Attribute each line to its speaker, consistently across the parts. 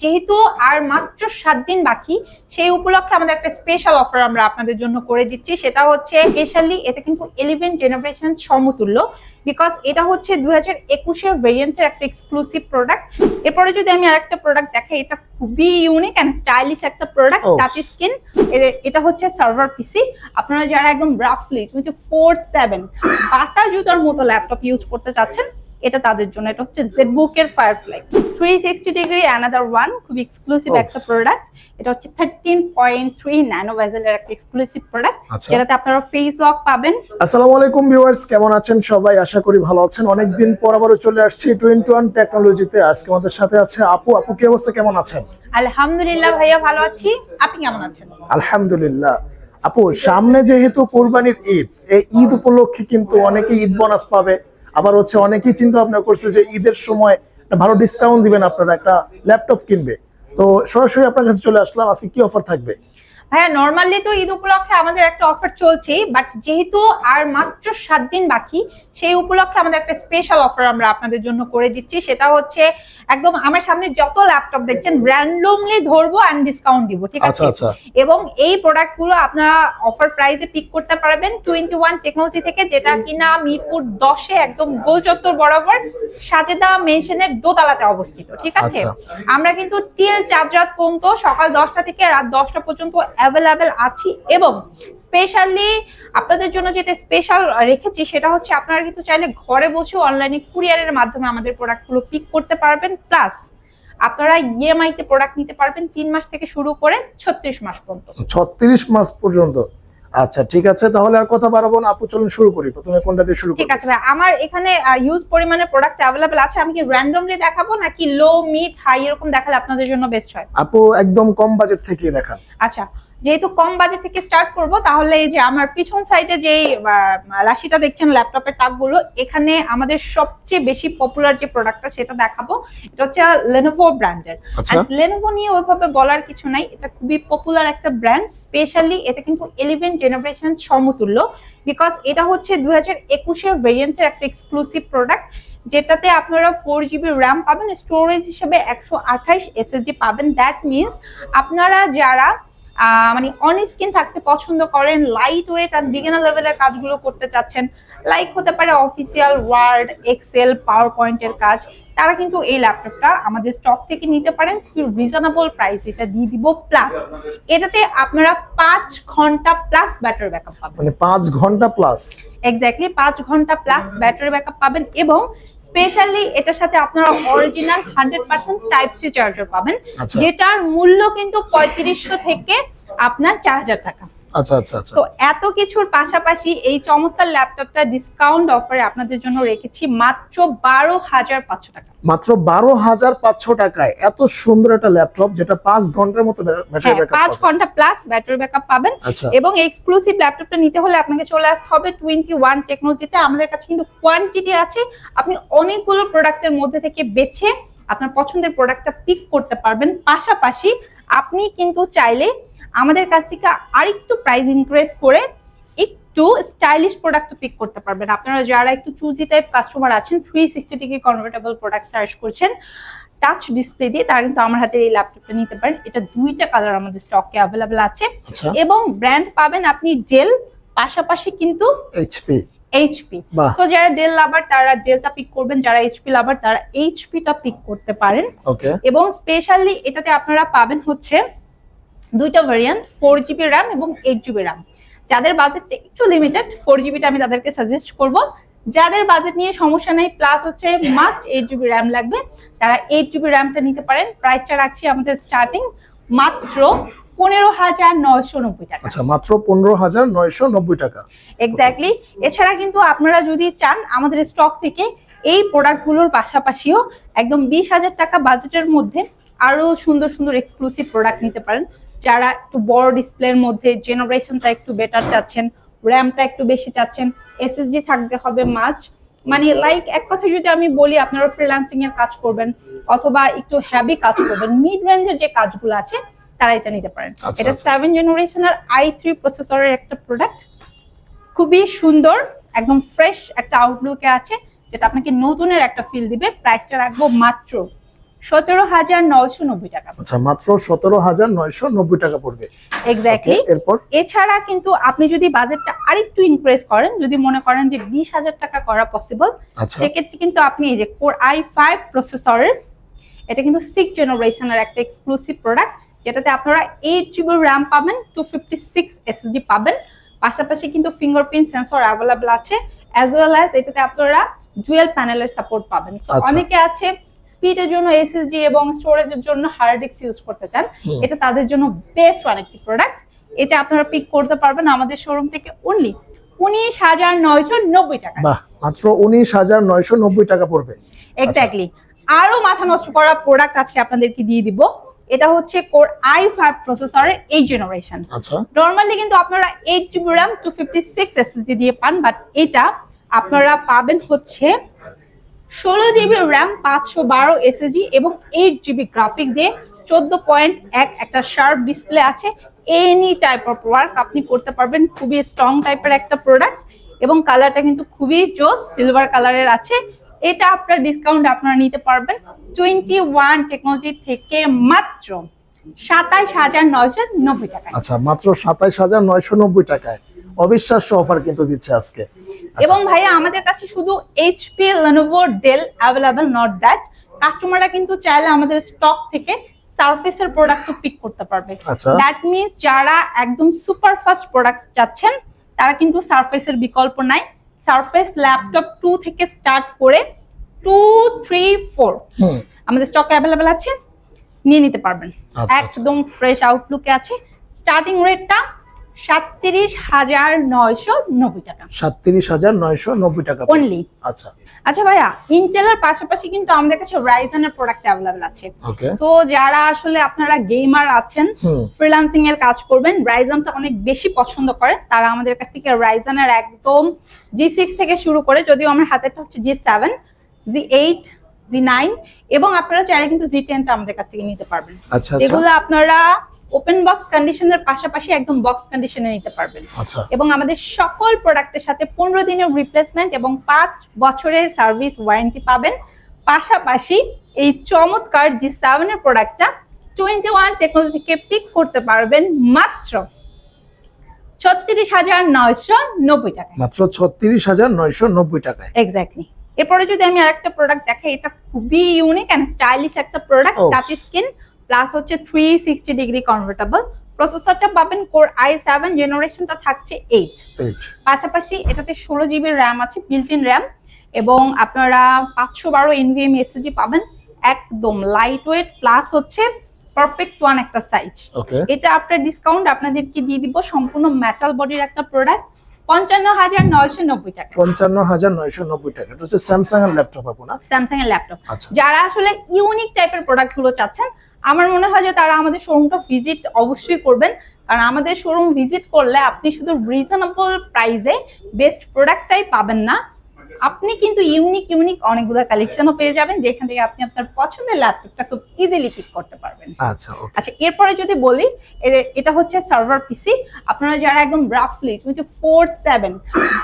Speaker 1: যেহেতু আর মাত্র সাত দিন বাকি সেই উপলক্ষে আমাদের একটা স্পেশাল অফার আমরা আপনাদের জন্য করে দিচ্ছি। সেটা হচ্ছে স্পেশালি এটা কিন্তু ইলেভেন জেনারেশন সমতুল্য বিকজ এটা হচ্ছে দুই হাজার একুশের ভেরিয়েন্টের একটা এক্সক্লুসিভ প্রোডাক্ট এরপরে যদি আমি আরেকটা প্রোডাক্ট দেখাই এটা খুবই ইউনিক অ্যান্ড স্টাইলিশ একটা প্রোডাক্ট. টাচ স্কিন এটা হচ্ছে সার্ভার পিসি আপনারা যারা একদম রাফলি টোয়েন্টি ফোর সেভেন বাটা জুতার মতো ল্যাপটপ ইউজ করতে চাচ্ছেন এটা তাদের জন্য এটা হচ্ছে জেটবুক এর Firefly three sixty degree another one খুব এক্সক্লুসিভ একটা প্রোডাক্ট এটা হচ্ছে থার্টিন পয়েন্ট থ্রি ন্যানো ভেজেলের একটা এক্সক্লুসিভ প্রোডাক্ট
Speaker 2: আচ্ছা।
Speaker 1: যেটাতে আপনারা ফেস লক পাবেন।
Speaker 2: আসসালামু আলাইকুম ভিউয়ার্স কেমন আছেন সবাই? আশা করি ভালো আছেন। অনেকদিন পর আবারও চলে আসছি টোয়েন্টি ওয়ান টেকনোলজিতে আজকে আমাদের সাথে আছে আপু। আপু কি অবস্থা? কেমন আছেন?
Speaker 1: আলহামদুলিল্লাহ ভাইয়া ভালো আছি। আপনি কেমন আছেন?
Speaker 2: আলহামদুলিল্লাহ। আপু সামনে যেহেতু কোরবানির ঈদ এই ঈদ উপলক্ষে কিন্তু অনেকে ঈদ বোনাস পাবে। আবার হচ্ছে অনেকেই চিন্তা ভাবনা করছে যে ঈদের সময় একটা ভালো ডিসকাউন্ট দিবেন আপনারা, একটা ল্যাপটপ কিনবে। তো সরাসরি আপনার কাছে চলে আসলাম, আজকে কি অফার থাকবে?
Speaker 1: হ্যাঁ নর্মালি তো ঈদ উপলক্ষে আমাদের একটা অফার চলছে বাট যেহেতু আর মাত্র সাত দিন বাকি সেই উপলক্ষে আমাদের একটা স্পেশাল অফার আমরা আপনাদের জন্য করে দিচ্ছি। সেটা হচ্ছে একদম আমার সামনে যত ল্যাপটপ দেখছেন র্যান্ডমলি ধরবো অ্যান্ড ডিসকাউন্ট দিব ঠিক
Speaker 2: আচ্ছা
Speaker 1: আছে?
Speaker 2: আচ্ছা
Speaker 1: এবং এই প্রোডাক্টগুলো আপনারা অফার প্রাইসে পিক করতে পারবেন। টোয়েন্টি ওয়ান টেকনোলজি থেকে যেটা কিনা মিরপুর দশে একদম গোল চত্বর বরাবর সাজেদা মেনশনের দোতলাতে অবস্থিত ঠিক আছে?
Speaker 2: আচ্ছা।
Speaker 1: আমরা কিন্তু টিল চাঁদ রাত পর্যন্ত সকাল দশটা থেকে রাত দশটা পর্যন্ত অ্যাভেলেবেল আছি এবং স্পেশালি আপনাদের জন্য যেটা স্পেশাল রেখেছি সেটা হচ্ছে আপনারা কিন্তু চাইলে ঘরে বসে অনলাইনে কুরিয়ারের মাধ্যমে আমাদের প্রোডাক্টগুলো পিক করতে পারবেন। প্লাস আপনারা ইএমআই তে প্রোডাক্ট নিতে পারবেন তিন মাস থেকে শুরু করে ছত্রিশ মাস পর্যন্ত।
Speaker 2: ছত্রিশ মাস পর্যন্ত। আচ্ছা ঠিক আছে তাহলে আর কথা বাড়াবো না। আপু চলুন শুরু করি। প্রথমে কোনটা দিয়ে শুরু
Speaker 1: ঠিক আছে ভাই আমার এখানে ইউজ পরিমাণে প্রোডাক্ট অ্যাভেলেবেল আছে। আমি কি র্যান্ডমলি দেখাবো নাকি লো মিড হাই এরকম দেখালে আপনাদের জন্য বেস্ট হয়?
Speaker 2: আপু একদম কম বাজেট থেকে দেখান।
Speaker 1: আচ্ছা যেহেতু কম বাজেট থেকে স্টার্ট করব তাহলে এই যে আমার পিছন সাইডে যে রাশিটা দেখছেন ল্যাপটপের তাকগুলো এখানে আমাদের সবচেয়ে বেশি পপুলার যে প্রোডাক্টটা সেটা দেখাবো এটা হচ্ছে লেনোভো ব্র্যান্ডের লেনোভো নিয়ে ওইভাবে বলার কিছু নাই এটা খুবই পপুলার একটা ব্র্যান্ড স্পেশালি এটা কিন্তু ইলেভেন জেনারেশন সমতুল্য বিকজ এটা হচ্ছে দু হাজার একুশের ভেরিয়েন্টের একটা এক্সক্লুসিভ প্রোডাক্ট যেটাতে আপনারা ফোর জিবি র্যাম পাবেন স্টোরেজ হিসেবে একশো আঠাইশ এসএসডি পাবেন। দ্যাট মিনস আপনারা যারা মানে অন স্কিন থাকতে পছন্দ করেন লাইট ওয়েট আর বিগিনার লেভেলের কাজগুলো করতে চাচ্ছেন লাইক হতে পারে অফিসিয়াল ওয়ার্ড এক্সেল পাওয়ার পয়েন্টের কাজ তারা কিন্তু এই ল্যাপটপটা আমাদের স্টক থেকে নিতে পারেন রিজনেবল প্রাইস এটা দিয়ে দিব প্লাস এটাতে আপনারা পাঁচ ঘণ্টা প্লাস ব্যাটারি ব্যাকআপ পাবেন।
Speaker 2: মানে পাঁচ ঘণ্টা প্লাস
Speaker 1: এক্স্যাক্টলি পাঁচ ঘণ্টা প্লাস ব্যাটারি ব্যাকআপ পাবেন এবং স্পেশালি এটার সাথে আপনারা original hundred percent type C charger পাবেন
Speaker 2: আচ্ছা।
Speaker 1: যেটার মূল্য কিন্তু পঁয়ত্রিশশো থেকে আপনার চার হাজার টাকা।
Speaker 2: আচ্ছা আচ্ছা আচ্ছা।
Speaker 1: তো এত কিছুর পাশাপাশি এই চমৎকার ল্যাপটপটা ডিসকাউন্ট অফারে আপনাদের জন্য রেখেছি মাত্র বারো হাজার পাঁচশো টাকা।
Speaker 2: মাত্র বারো হাজার পাঁচশো টাকায় এত সুন্দর একটা ল্যাপটপ যেটা পাঁচ ঘণ্টার মতো ব্যাটারি
Speaker 1: হ্যাঁ পাঁচ ঘণ্টা প্লাস ব্যাটারি ব্যাকআপ পাবেন
Speaker 2: আচ্ছা।
Speaker 1: এবং এক্সক্লুসিভ ল্যাপটপটা নিতে হলে আপনাকে চলে আসতে হবে টোয়েন্টি ওয়ান টেকনোলজিতে আমাদের কাছে কিন্তু কোয়ান্টিটি আছে। আপনি অনেকগুলো প্রোডাক্টের মধ্যে থেকে বেছে আপনার পছন্দের প্রোডাক্টটা পিক করতে পারবেন। পাশাপাশি আপনি কিন্তু চাইলে আমাদের কাছ থেকে আরেকটু প্রাইস ইনক্রিজ করে একটু স্টাইলিশ প্রোডাক্ট পিক করতে পারবেন। আপনারা যারা একটু চুজি টাইপ কাস্টমার আছেন three sixty degree convertible product search করছেন টাচ ডিসপ্লে দিয়ে তারা কিন্তু আমার হাতের এই ল্যাপটপটা নিতে পারেন। এটা দুইটা কালার আমাদের স্টকে অ্যাভেলেবেল আছে।
Speaker 2: আচ্ছা।
Speaker 1: এবং ব্র্যান্ড পাবেন আপনি ডেল পাশাপাশি কিন্তু
Speaker 2: এইচপি
Speaker 1: এইচপি তো যারা ডেল লাভার তারা ডেলটা পিক করবেন। যারা এইচপি লাভার তারা এইচপিটা পিক করতে পারেন। এবং স্পেশালি এটাতে আপনারা পাবেন হচ্ছে দুইটা ভেরিয়েন্ট ফোর জিবি র্যাম এবং এইট জিবি র্যাম যাদের বাজেটটা একটু লিমিটেড ফোর জিবিটা আমি তাদেরকে সাজেস্ট করব। যাদের বাজেট নিয়ে সমস্যা নেই প্লাস হচ্ছে মাস্ট এইট জিবি র্যাম লাগবে। তারা এইট জিবি র্যামটা নিতে পারেন। প্রাইসটা রাখছি আমাদের স্টার্টিং মাত্র পনেরো হাজার নয়শো নব্বই টাকা।
Speaker 2: আচ্ছা মাত্র পনেরো হাজার নয়শো নব্বই টাকা।
Speaker 1: এক্স্যাক্টলি এছাড়া কিন্তু আপনারা যদি চান আমাদের স্টক থেকে এই প্রোডাক্টগুলোর পাশাপাশিও একদম বিশ হাজার টাকা বাজেটের মধ্যে আরও সুন্দর সুন্দর এক্সক্লুসিভ প্রোডাক্ট নিতে পারেন। যারা একটু বড় ডিসপ্লের মধ্যে জেনারেশনটা একটু বেটার চাচ্ছেন র্যামটা একটু বেশি চাচ্ছেন এসএসডি থাকতে হবে মাস্ট মানে লাইক এক কথা যদি আমি বলি আপনারা ফ্রিল্যান্সিং এর কাজ করবেন অথবা একটু হ্যাভি কাজ করবেন মিড রেঞ্জের যে কাজগুলো আছে তারা এটা নিতে পারেন।
Speaker 2: আচ্ছা,
Speaker 1: এটা। সেভেন জেনারেশনের আই থ্রি প্রসেসরের একটা প্রোডাক্ট খুবই সুন্দর একদম ফ্রেশ একটা আউটলুকে আছে যেটা আপনাকে নতুনের একটা ফিল দিবে। প্রাইসটা রাখব মাত্র সতেরো হাজার নয়শো নব্বই টাকা
Speaker 2: আচ্ছা মাত্র সতেরো হাজার নয়শো নব্বই টাকা পড়বে।
Speaker 1: এক্স্যাক্টলি
Speaker 2: এরপর?
Speaker 1: এছাড়া কিন্তু আপনি যদি বাজেটটা আরেকটু ইনক্রিজ করেন যদি মনে করেন যে বিশ হাজার টাকা করা পসিবল
Speaker 2: আচ্ছা।
Speaker 1: সেক্ষেত্রে কিন্তু আপনি এই যে কোর আই ফাইভ প্রসেসরের এটা কিন্তু সিক্স জেনারেশনের একটা এক্সক্লুসিভ প্রোডাক্ট যেটাতে আপনারা এইট জিবি র্যাম পাবেন টু ফিফটি সিক্স এসএসডি পাবেন। পাশাপাশি কিন্তু ফিঙ্গারপ্রিন্ট সেন্সর অ্যাভেলেবল আছে অ্যাজ ওয়েল অ্যাজ এটাতে আপনারা ডুয়েল প্যানেলের সাপোর্ট পাবেন।
Speaker 2: আচ্ছা।
Speaker 1: অনেকে আছে স্পিডের জন্য এসএসডি এবং স্টোরেজের জন্য হার্ড ডিস্ক ইউজ করতে চান এটা তাদের জন্য বেস্ট ওয়ান একটি প্রোডাক্ট এটা আপনারা পিক করতে পারবেন আমাদের শোরুম থেকে অনলি উনিশ হাজার নয়শো নব্বই টাকা।
Speaker 2: মাত্র উনিশ হাজার নয়শো নব্বই টাকা পড়বে।
Speaker 1: এক্স্যাক্টলি আরও মাথা নষ্ট করা প্রোডাক্ট আজকে আপনাদেরকে দিয়ে দিব। এটা হচ্ছে কোর আই ফাইভ প্রসেসরের এই জেনারেশন
Speaker 2: আচ্ছা।
Speaker 1: নর্মালি কিন্তু আপনারা eight GB RAM two fifty six SSD দিয়ে পান বাট এটা আপনারা পাবেন হচ্ছে ষোলো জিবি র্যাম পাঁচশো বারো এসএসডি এবং এইট জিবি গ্রাফিক্স দিয়ে চোদ্দ পয়েন্ট এক একটা শার্প ডিসপ্লে আছে। এনি টাইপ অফ ওয়ার্ক আপনি করতে পারবেন। খুবই স্ট্রং টাইপের একটা প্রোডাক্ট এবং কালারটা কিন্তু খুবই জোস সিলভার কালারের আছে। এটা আপনার ডিসকাউন্ট আপনারা নিতে পারবেন। টোয়েন্টি ওয়ান টেকনোলজি থেকে মাত্র সাতাইশ হাজার নয়শো নব্বই টাকা
Speaker 2: আচ্ছা মাত্র সাতাইশ হাজার নয়শো নব্বই টাকায়। অবিশ্বাস্য অফার কিন্তু দিচ্ছে আজকে।
Speaker 1: এবং ভাইয়া আমাদের কাছে শুধু HP Lenovo Dell available not that কাস্টমাররা কিন্তু চাইলে আমাদের স্টক থেকে সারফেসের প্রোডাক্ট পিক করতে পারবে।
Speaker 2: আচ্ছা।
Speaker 1: দ্যাট মিনস যারা একদম সুপার ফাস্ট প্রোডাক্ট চাচ্ছেন তারা কিন্তু সারফেসের বিকল্প নাই। সারফেস ল্যাপটপ টু থেকে স্টার্ট করে টু থ্রি ফোর আমাদের স্টক অ্যাভেলেবেল আছে নিয়ে নিতে পারবেন।
Speaker 2: আচ্ছা।
Speaker 1: একদম ফ্রেশ আউটলুকে আছে। স্টার্টিং রেটটা সাতত্রিশ হাজার নয়শো নব্বই টাকা।
Speaker 2: সাতত্রিশ হাজার নয়শো নব্বই টাকা
Speaker 1: অনলি
Speaker 2: আচ্ছা।
Speaker 1: আচ্ছা ভাইয়া ইন্টেলের পাশাপাশি কিন্তু আমাদের কাছে রাইজনের প্রোডাক্ট অ্যাভেলেবেল আছে। তো যারা আসলে আপনারা গেমার আছেন ফ্রিল্যান্সিং এর কাজ করবেন রাইজনটা অনেক বেশি পছন্দ করে। তারা আমাদের কাছ থেকে রাইজনের একদম জি সিক্স থেকে শুরু করে যদিও আমার হাতেরটা হচ্ছে G seven G eight G nine এবং আপনারা চাইলে কিন্তু জি টেনটা আমাদের কাছ থেকে নিতে পারবেন।
Speaker 2: আচ্ছা আচ্ছা।
Speaker 1: যেগুলো আপনারা ওপেন বক্স কন্ডিশনের পাশাপাশি একদম বক্স কন্ডিশনে নিতে পারবেন।
Speaker 2: আচ্ছা।
Speaker 1: এবং আমাদের সকল প্রোডাক্টের সাথে পনেরো দিনের রিপ্লেসমেন্ট এবং পাঁচ বছরের সার্ভিস ওয়ারেন্টি পাবেন। পাশাপাশি এই চমৎকার জি সেভেনের প্রোডাক্টটা টোয়েন্টি ওয়ান টেকনোলজি থেকে পিক করতে পারবেন মাত্র ছত্রিশ হাজার নয়শো নব্বই টাকা
Speaker 2: মাত্র ছত্রিশ হাজার নয়শো নব্বই টাকায়।
Speaker 1: এক্স্যাক্টলি এরপরে যদি আমি আরেকটা প্রোডাক্ট দেখাই এটা খুবই ইউনিক অ্যান্ড স্টাইলিশ একটা প্রোডাক্ট. টাচ স্ক্রিন প্লাস হচ্ছে থ্রি সিক্সটি ডিগ্রি কনভার্টেবল প্রসেসরটা পাবেন কোর আই সেভেন জেনারেশনটা থাকছে এইট পাশাপাশি এটাতে ষোলো জিবি র্যাম আছে বিল্ট ইন র্যাম এবং আপনারা পাঁচশো বারো এনভিএম এসএসডি পাবেন একদম লাইট ওয়েট প্লাস হচ্ছে পারফেক্ট ওয়ান একটা সাইজ এটা আপনার ডিসকাউন্ট আপনাদেরকে দিয়ে দিব সম্পূর্ণ মেটাল বডির একটা প্রোডাক্ট পঞ্চান্ন হাজার নয়শো নব্বই টাকা।
Speaker 2: পঞ্চান্ন হাজার নয়শো নব্বই টাকা। এটা হচ্ছে স্যামসাং এর ল্যাপটপ আপু না?
Speaker 1: স্যামসাং এর ল্যাপটপ যারা আসলে ইউনিক টাইপের প্রোডাক্টগুলো চাচ্ছেন আমার মনে হয় যে তারা আমাদের শোরুমটা ভিজিট অবশ্যই করবেন। কারণ আমাদের শোরুম ভিজিট করলে আপনি শুধু রিজনেবল প্রাইসে বেস্ট প্রোডাক্টটাই পাবেন না। আপনি কিন্তু ইউনিক ইউনিক অনেকগুলো কালেকশনও পেয়ে যাবেন যেখান থেকে আপনি আপনার পছন্দের ল্যাপটপটা খুব ইজিলি পিক করতে পারবেন।
Speaker 2: আচ্ছা
Speaker 1: আচ্ছা এরপরে যদি বলি এটা হচ্ছে সার্ভার পিসি আপনারা যারা একদম রাফলি টোয়েন্টি ফোর সেভেন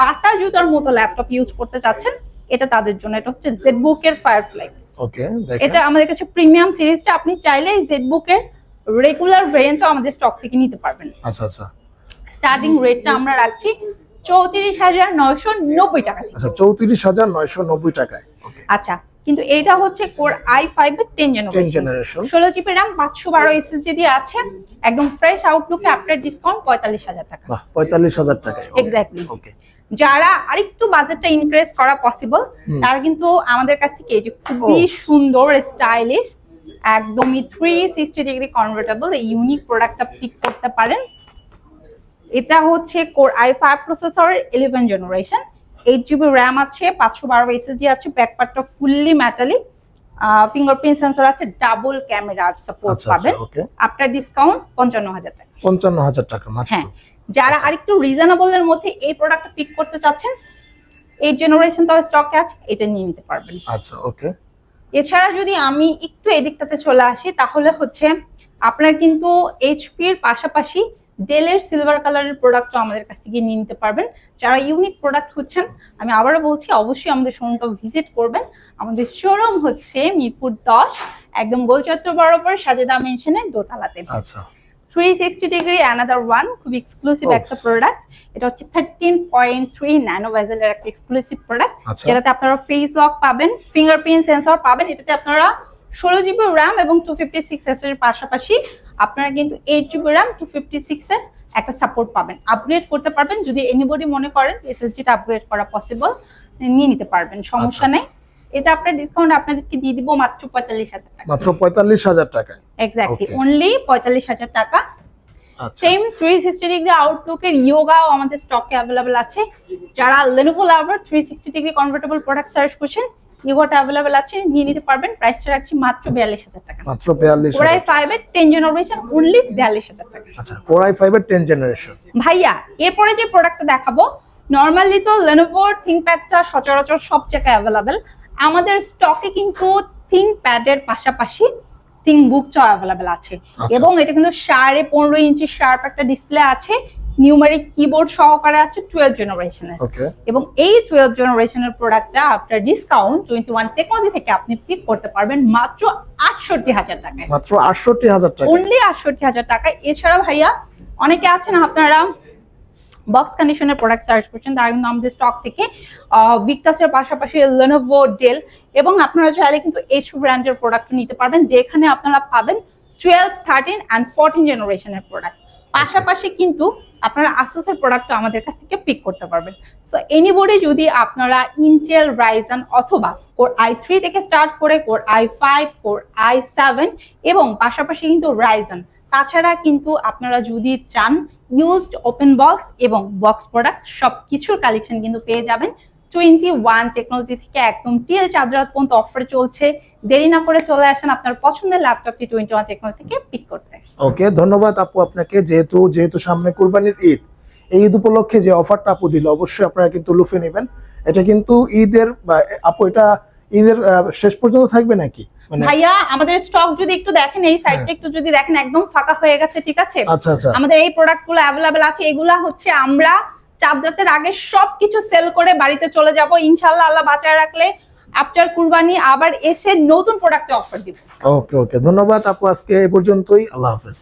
Speaker 1: বাটা জুতার মতো ল্যাপটপ ইউজ করতে চাচ্ছেন এটা তাদের জন্য এটা হচ্ছে জেডবুক এর ফায়ারফ্লাই
Speaker 2: ওকে
Speaker 1: এটা আমাদের কাছে প্রিমিয়াম সিরিজটা আপনি চাইলে জেডবুক এর রেগুলার ভেরিয়েন্টও আমাদের স্টক থেকে নিতে পারবেন।
Speaker 2: আচ্ছা আচ্ছা।
Speaker 1: স্টার্টিং রেটটা আমরা রাখছি চৌত্রিশ হাজার নয়শো নব্বই টাকা
Speaker 2: আচ্ছা চৌত্রিশ হাজার নয়শো নব্বই টাকায়।
Speaker 1: আচ্ছা কিন্তু এটা হচ্ছে কোর আই ফাইভ এর টেন জেনারেশন ষোলো জিবি র্যাম পাঁচশো বারো এসএসডি দিয়ে আছে। একদম ফ্রেশ আউটলুকে আপনার ডিসকাউন্ট পঁয়তাল্লিশ হাজার টাকা।
Speaker 2: পঁয়তাল্লিশ হাজার টাকায়।
Speaker 1: এক্স্যাক্টলি
Speaker 2: ওকে
Speaker 1: যারা আরেকটু বাজেটটা ইনক্রিজ করা পসিবল তারা কিন্তু আমাদের কাছ থেকে এই যে খুবই. সুন্দর স্টাইলিশ একদমই থ্রি সিক্সটি ডিগ্রি কনভার্টেবল এই ইউনিক প্রোডাক্টটা পিক করতে পারেন। এটা হচ্ছে কোর আই ফাইভ প্রসেসরের eleven generation eight GB RAM আছে পাঁচশো বারো এসএসডি আছে ব্যাকপার্টটা ফুললি মেটালিক ফিঙ্গারপ্রিন্ট সেন্সর আছে ডাবল ক্যামেরার সাপোর্ট পাবেন। আপনার ডিসকাউন্ট পঞ্চান্ন হাজার টাকা।
Speaker 2: পঞ্চান্ন হাজার টাকা
Speaker 1: হ্যাঁ যারা
Speaker 2: আচ্ছা।
Speaker 1: আরেকটু রিজনেবল এর মধ্যে এই প্রোডাক্টটা পিক করতে চাচ্ছেন এই জেনারেশন জেনারেশনটাও স্টকে আছে এটা নিয়ে নিতে পারবেন।
Speaker 2: আচ্ছা ওকে
Speaker 1: এছাড়া যদি আমি একটু এদিকটাতে চলে আসি তাহলে হচ্ছে আপনারা কিন্তু এইচপি এইচপির পাশাপাশি ডেলের সিলভার কালারের প্রোডাক্টও আমাদের কাছ থেকে নিয়ে নিতে পারবেন। যারা ইউনিক প্রোডাক্ট হচ্ছেন আমি আবারও বলছি অবশ্যই আমাদের শোরুমটা ভিজিট করবেন। আমাদের শোরুম হচ্ছে মিরপুর দশ একদম গোলচত্র বরাবর সাজেদা মেনশনের দোতলাতে।
Speaker 2: আচ্ছা।
Speaker 1: Three sixty degree another one খুব এক্সক্লুসিভ একটা প্রোডাক্ট এটা হচ্ছে থার্টিন পয়েন্ট থ্রি ন্যানো ভেজেলের একটা এক্সক্লুসিভ প্রোডাক্ট
Speaker 2: আচ্ছা।
Speaker 1: যেটাতে আপনারা ফেস লক পাবেন ফিঙ্গারপ্রিন্ট সেন্সর পাবেন। এটাতে আপনারা ষোলো জিবি র্যাম এবং টু ফিফটি সিক্স এর পাশাপাশি আপনারা কিন্তু eight GB RAM two fifty six এর একটা সাপোর্ট পাবেন। আপগ্রেড করতে পারবেন। যদি এনিবডি মনে করেন এসএসডিটা আপগ্রেড করা পসিবল নিয়ে নিতে পারবেন। সমস্যা
Speaker 2: আচ্ছা।
Speaker 1: নেই। এটা আপনার ডিসকাউন্ট আপনাদেরকে দিয়ে দিব মাত্র পঁয়তাল্লিশ হাজার টাকা।
Speaker 2: মাত্র পঁয়তাল্লিশ হাজার টাকায়?
Speaker 1: এক্স্যাক্টলি অনলি পঁয়তাল্লিশ হাজার টাকা। সেম থ্রি সিক্সটি ডিগ্রি আউটলুকের ইয়োগাও আমাদের স্টকে অ্যাভেলেবেল আছে। যারা Lenovo lover three sixty degree convertible product search করছেন ইয়োগাটা অ্যাভেলেবেল আছে নিয়ে নিতে পারবেন। প্রাইসটা রাখছি মাত্র বিয়াল্লিশ হাজার টাকা।
Speaker 2: মাত্র বিয়াল্লিশ
Speaker 1: ওরাই ফাইভের টেন জেনারেশন অনলি বিয়াল্লিশ হাজার টাকা।
Speaker 2: আচ্ছা কোরাই ফাইভের টেন জেনারেশন
Speaker 1: ভাইয়া এরপরে যে প্রোডাক্টটা দেখাবো নর্মালি তো লেনোভো থিঙ্কপ্যাডটা সচরাচর সব জায়গায় অ্যাভেলেবেল আমাদের স্টকে কিন্তু থিঙ্কপ্যাডের পাশাপাশি থিঙ্ক চ অ্যাভেলেবেল আছে।
Speaker 2: আচ্ছা।
Speaker 1: এবং এটা কিন্তু সাড়ে পনেরো ইঞ্চি শার্প একটা ডিসপ্লে আছে নিউমারিক কিবোর্ড সহকারে আছে টুয়েলভ জেনারেশনের এবং এই টুয়েলভ জেনারেশনের প্রোডাক্টটা আপনার ডিসকাউন্ট টোয়েন্টি ওয়ান টেকনোলজি থেকে আপনি পিক করতে পারবেন মাত্র আটষট্টি হাজার টাকায়।
Speaker 2: মাত্র আটষট্টি হাজার টাকা
Speaker 1: অনলি আটষট্টি হাজার টাকা এছাড়া ভাইয়া অনেকে আছেন আপনারা বক্স কন্ডিশনের প্রোডাক্ট সার্চ করছেন তারা কিন্তু আমাদের স্টক থেকে ভিক্টাসের পাশাপাশি লেনোভো ডেল এবং আপনারা চাইলে কিন্তু এইচ ব্র্যান্ডের প্রোডাক্ট নিতে পারবেন যেখানে আপনারা পাবেন টুয়েলভ থার্টিন অ্যান্ড ফোরটিন জেনারেশনের প্রোডাক্ট পাশাপাশি কিন্তু আপনারা আসোসের প্রোডাক্টও আমাদের কাছ থেকে পিক করতে পারবেন। সো এনিবডি যদি আপনারা ইন্টেল রাইজান অথবা কোর আই থ্রি থেকে স্টার্ট করে core i five core i seven এবং পাশাপাশি কিন্তু রাইজন তাছাড়া কিন্তু আপনারা যদি চান ইউজড ওপেন বক্স এবং বক্স প্রোডাক্ট সব কিছুর কালেকশন কিন্তু পেয়ে যাবেন। টোয়েন্টি ওয়ান টেকনোলজি থেকে একদম টিএল চাঁদরাত পর্যন্ত অফার চলছে। দেরি না করে চলে আসেন আপনার পছন্দের ল্যাপটপটি টোয়েন্টি ওয়ান টেকনোলজি থেকে পিক করতে।
Speaker 2: ওকে ধন্যবাদ আপু আপনাকে। যেহেতু যেহেতু সামনে কুরবানির ঈদ, এই ঈদ উপলক্ষে যে অফারটা আপু দিল, অবশ্যই আপনারা কিন্তু লুফে নেবেন। এটা কিন্তু ঈদের আপু, এটা ঈদের শেষ পর্যন্ত থাকবে নাকি? মানে
Speaker 1: ভাইয়া আমাদের স্টক যদি একটু দেখেন এই সাইডটা একটু যদি দেখেন একদম ফাঁকা হয়ে গেছে ঠিক আছে?
Speaker 2: আচ্ছা আচ্ছা।
Speaker 1: আমাদের এই প্রোডাক্টগুলো অ্যাভেলেবেল আছে। এগুলা হচ্ছে আমরা চাঁদরাতের আগে সবকিছু সেল করে বাড়িতে চলে যাব। ইনশাল্লাহ আল্লাহ বাঁচায় রাখলে আফটার কুরবানি আবার এসে নতুন প্রোডাক্টে অফার দিব।
Speaker 2: ওকে ওকে ধন্যবাদ আপু আজকে এ পর্যন্তই। আল্লাহ হাফেজ।